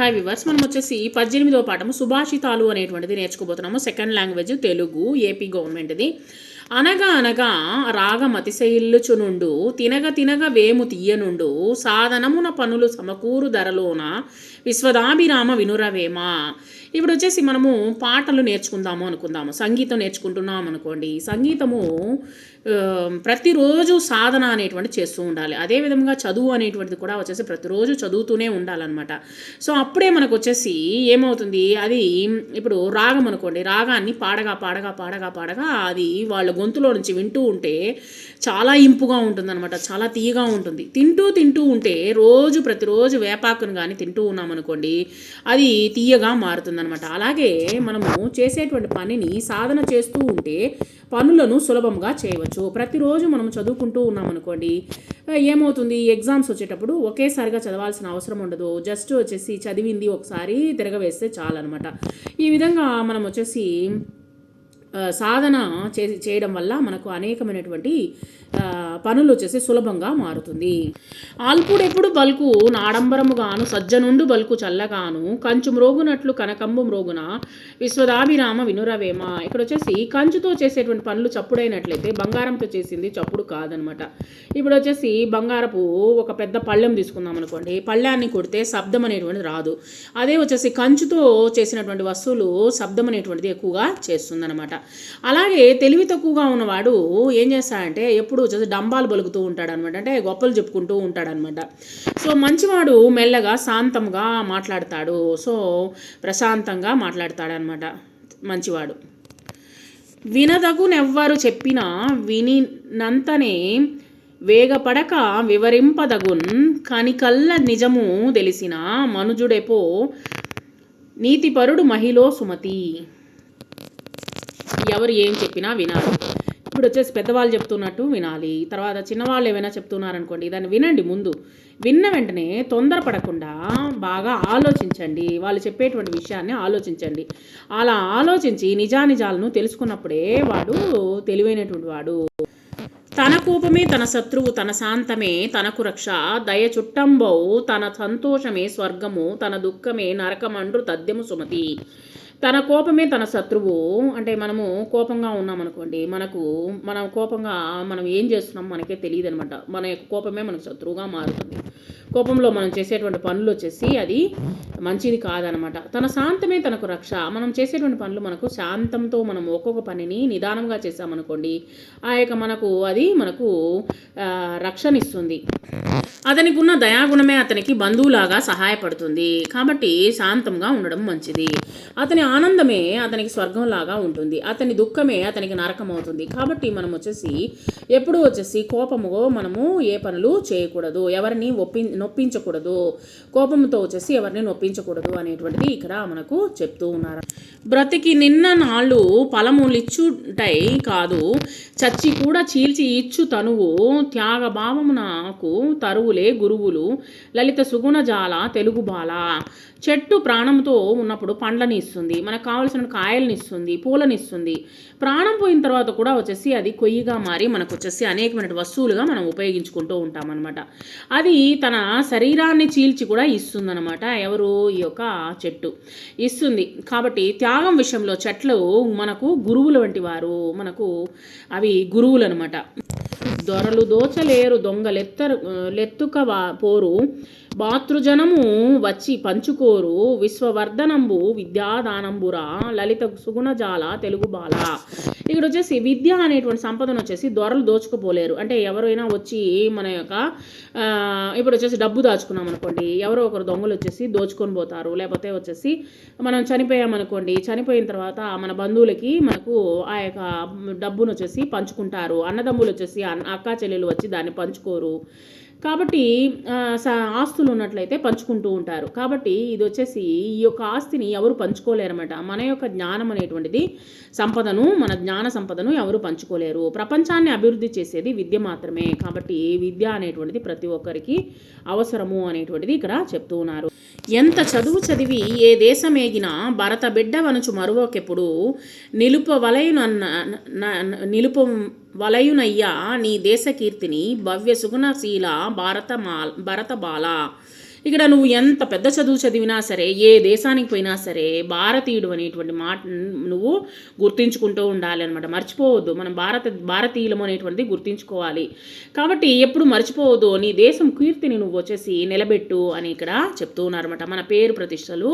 Hi viewers మనం వచ్చేసి పద్దెనిమిదో పాఠము సుభాషితాలు అనేటువంటిది నేర్చుకోబోతున్నాము. సెకండ్ లాంగ్వేజ్ తెలుగు ఏపీ గవర్నమెంట్ది అనగా అనగా రాగం అతిశయిల్లుచునుండు తినగ తినగ వేము తీయనుండు సాధనమున పనులు సమకూరు ధరలోన విశ్వదాభిరామ వినురవేమ. ఇప్పుడు వచ్చేసి మనము పాటలు నేర్చుకుందాము అనుకుందాము. సంగీతం నేర్చుకుంటున్నాం అనుకోండి. సంగీతము ప్రతిరోజు సాధన అనేటువంటి చేస్తూ ఉండాలి. అదేవిధంగా చదువు అనేటువంటిది కూడా వచ్చేసి ప్రతిరోజు చదువుతూనే ఉండాలన్నమాట. సో అప్పుడే మనకు వచ్చేసి ఏమవుతుంది? అది ఇప్పుడు రాగం అనుకోండి. రాగాన్ని పాడగా పాడగా పాడగా పాడగా అది వాళ్ళ గొంతులో నుంచి వింటూ ఉంటే చాలా ఇంపుగా ఉంటుందన్నమాట. చాలా తీయగా ఉంటుంది. తింటూ తింటూ ఉంటే రోజు ప్రతిరోజు వేపాకును కానీ తింటూ ఉన్నామనుకోండి అది తీయగా ఉంటుందన్నమాట. అలాగే మనము చేసేటువంటి పనిని సాధన చేస్తూ ఉంటే పనులను సులభంగా చేయవచ్చు. ప్రతిరోజు మనం చదువుకుంటూ ఉన్నామనుకోండి ఏమవుతుంది? ఎగ్జామ్స్ వచ్చేటప్పుడు ఒకేసారిగా చదవాల్సిన అవసరం ఉండదు. జస్ట్ వచ్చేసి చదివింది ఒకసారి తిరగవేస్తే చాలన్నమాట. ఈ విధంగా మనం వచ్చేసి సాధన చే చేయడం వల్ల మనకు అనేకమైనటువంటి పనులు వచ్చేసి సులభంగా మారుతుంది. ఆల్పుడెప్పుడు బల్కు నాడంబరముగాను సజ్జనుండు బల్కు చల్లగాను కంచు మ్రోగునట్లు కనకంబు మ్రోగున విశ్వదాభిరామ వినురవేమ? ఇక్కడ వచ్చేసి కంచుతో చేసేటువంటి పనులు చప్పుడైనట్లయితే బంగారంతో చేసింది చప్పుడు కాదనమాట. ఇప్పుడు వచ్చేసి బంగారపు ఒక పెద్ద పళ్ళెం తీసుకుందాం అనుకోండి పళ్ళాన్ని కొడితే శబ్దం అనేటువంటిది రాదు. అదే వచ్చేసి కంచుతో చేసినటువంటి వస్తువులు శబ్దం అనేటువంటిది ఎక్కువగా చేస్తుందన్నమాట అలాగే తెలివి తక్కువగా ఉన్నవాడు ఏం చేస్తాడంటే ఎప్పుడు వచ్చేసి డంబాలు బలుకుతూ ఉంటాడు అనమాట అంటే గొప్పలు చెప్పుకుంటూ ఉంటాడనమాట సో మంచివాడు మెల్లగా శాంతంగా మాట్లాడతాడు. సో ప్రశాంతంగా మాట్లాడతాడనమాట మంచివాడు. వినదగునెవ్వరు చెప్పినా వినినంతనే వేగపడక వివరింపదగున్ కనికల్ల నిజము తెలిసిన మనుజుడెపో నీతిపరుడు మహిళో సుమతి. ఎవరు ఏం చెప్పినా వినాలి. ఇప్పుడు వచ్చేసి పెద్దవాళ్ళు చెప్తున్నట్టు వినాలి. తర్వాత చిన్నవాళ్ళు ఏమైనా చెప్తున్నారనుకోండి దాన్ని వినండి ముందు. విన్న వెంటనే తొందరపడకుండా బాగా ఆలోచించండి. వాళ్ళు చెప్పేటువంటి విషయాన్ని ఆలోచించండి. అలా ఆలోచించి నిజానిజాలను తెలుసుకున్నప్పుడే వాడు తెలివైనటువంటి వాడు. తన కోపమే తన శత్రువు తన శాంతమే తనకు రక్ష. దయ చుట్టంబౌ తన సంతోషమే స్వర్గము తన దుఃఖమే నరకమండ్రు తద్యము సుమతి. తన కోపమే తన శత్రువు. అంటే మనము కోపంగా ఉన్నామనుకోండి మనకు మనం కోపంగా మనం ఏం చేస్తున్నాం మనకే తెలియదు అనమాట మన యొక్క కోపమే మనకు శత్రువుగా మారుతుంది. కోపంలో మనం చేసేటువంటి పనులు వచ్చేసి అది మంచిది కాదనమాట. తన శాంతమే తనకు రక్ష. మనం చేసేటువంటి పనులు మనకు శాంతంతో మనం ఒక్కొక్క పనిని నిదానంగా చేసామనుకోండి ఆ యొక్క మనకు అది మనకు రక్షణిస్తుంది అతనికి ఉన్న దయాగుణమే అతనికి బంధువులాగా సహాయపడుతుంది. కాబట్టి శాంతంగా ఉండడం మంచిది. అతని ఆనందమే అతనికి స్వర్గంలాగా ఉంటుంది. అతని దుఃఖమే అతనికి నరకం అవుతుంది కాబట్టి మనం వచ్చేసి ఎప్పుడు వచ్చేసి కోపము మనము ఏ పనులు చేయకూడదు. ఎవరిని ఒప్పి నొప్పించకూడదు. కోపంతో వచ్చేసి ఎవరిని నొప్పించకూడదు అనేటువంటిది ఇక్కడ మనకు చెప్తూ ఉన్నారు. బ్రతికి నిన్న నాళ్ళు ఫలములిచ్చుటై కాదు చచ్చి కూడా చీల్చి ఇచ్చు తనువు. త్యాగ భావమునకు తరువులే గురువులు. లలిత సుగుణజాల తెలుగు బాల. చెట్టు ప్రాణంతో ఉన్నప్పుడు పండ్లని ఇస్తుంది మనకు కావలసిన కాయలని ఇస్తుంది పూలని ఇస్తుంది ప్రాణం పోయిన తర్వాత కూడా వచ్చేసి అది కొయ్యిగా మారి మనకు వచ్చేసి అనేకమైన వస్తువులుగా మనం ఉపయోగించుకుంటూ ఉంటామన్నమాట. అది తన శరీరాన్ని చీల్చి కూడా ఇస్తుందన్నమాట. ఎవరు ఈ యొక్క చెట్టు ఇస్తుంది. కాబట్టి త్యాగం విషయంలో చెట్లు మనకు గురువుల వంటి వారు మనకు అవి గురువులు అనమాట దొరలు దోచలేరు దొంగలెత్తరు లెత్తుక పోరు మాతృజనము వచ్చి పంచుకోరు విశ్వవర్ధనంబు విద్యాదానంబురా లలిత సుగుణజాల తెలుగు బాల ఇక్కడ వచ్చేసి విద్య అనేటువంటి సంపదను వచ్చేసి దొరలు దోచుకుపోలేరు. అంటే ఎవరైనా వచ్చి మన యొక్క ఇప్పుడు వచ్చేసి డబ్బు దాచుకున్నాం అనుకోండి ఎవరో ఒకరు దొంగలు వచ్చేసి దోచుకొని పోతారు. లేకపోతే వచ్చేసి మనం చనిపోయామనుకోండి చనిపోయిన తర్వాత మన బంధువులకి మనకు ఆ యొక్క డబ్బును వచ్చేసి పంచుకుంటారు. అన్నదమ్ములు వచ్చేసి అన్న అక్కా చెల్లెలు వచ్చి దాన్ని పంచుకోరు. కాబట్టి స- ఆస్తులు ఉన్నట్లయితే పంచుకుంటూ ఉంటారు. కాబట్టి ఇది వచ్చేసి ఈ యొక్క ఆస్తిని ఎవరు పంచుకోలేరన్నమాట. మన యొక్క జ్ఞానం అనేటువంటిది సంపదను మన జ్ఞాన సంపదను ఎవరు పంచుకోలేరు. ప్రపంచాన్ని అభివృద్ధి చేసేది విద్య మాత్రమే. కాబట్టి విద్య అనేటువంటిది ప్రతి ఒక్కరికి అవసరము అనేటువంటిది ఇక్కడ చెప్తూ ఉన్నారు. ఎంత చదువు చదివి ఏ దేశమేగినా భరత బిడ్డవనుచు మరువకెప్పుడు నిలుప వలయునన్న నిలుప వలయునయ్యా నీ దేశకీర్తిని భవ్య సుగుణశీల భారత మా భరత బాల ఇక్కడ నువ్వు ఎంత పెద్ద చదువు చదివినా సరే ఏ దేశానికి పోయినా సరే భారతీయుడు అనేటువంటి మాట నువ్వు గుర్తించుకుంటూ ఉండాలి అనమాట మర్చిపోవద్దు. మనం భారత భారతీయులం అనేటువంటిది గుర్తించుకోవాలి. కాబట్టి ఎప్పుడు మర్చిపోవద్దు. నీ దేశం కీర్తిని నువ్వు వచ్చేసి నిలబెట్టు అని ఇక్కడ చెప్తూ ఉన్నారన్నమాట. మన పేరు ప్రతిష్టలు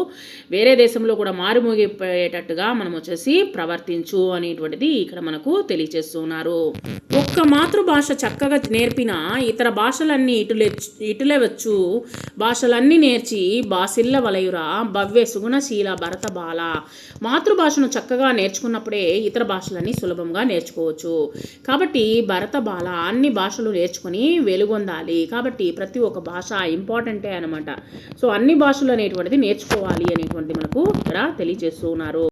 వేరే దేశంలో కూడా మారుమోగిపోయేటట్టుగా మనం వచ్చేసి ప్రవర్తించు అనేటువంటిది ఇక్కడ మనకు తెలియజేస్తున్నారు ఒక్క మాతృభాష చక్కగా నేర్పిన ఇతర భాషలన్నీ ఇటులే ఇటులే వచ్చు. భాషలన్నీ నేర్చి బాసిల్ల వలయురా భవ్య సుగుణశీల భరత బాల. మాతృభాషను చక్కగా నేర్చుకున్నప్పుడే ఇతర భాషలన్నీ సులభంగా నేర్చుకోవచ్చు. కాబట్టి భరత బాల అన్ని భాషలు నేర్చుకొని వెలుగొందాలి. కాబట్టి ప్రతి ఒక్క భాష ఇంపార్టెంటే అనమాట సో అన్ని భాషలు అనేటువంటిది నేర్చుకోవాలి అనేటువంటిది మనకు ఇక్కడ తెలియజేస్తూ ఉన్నారు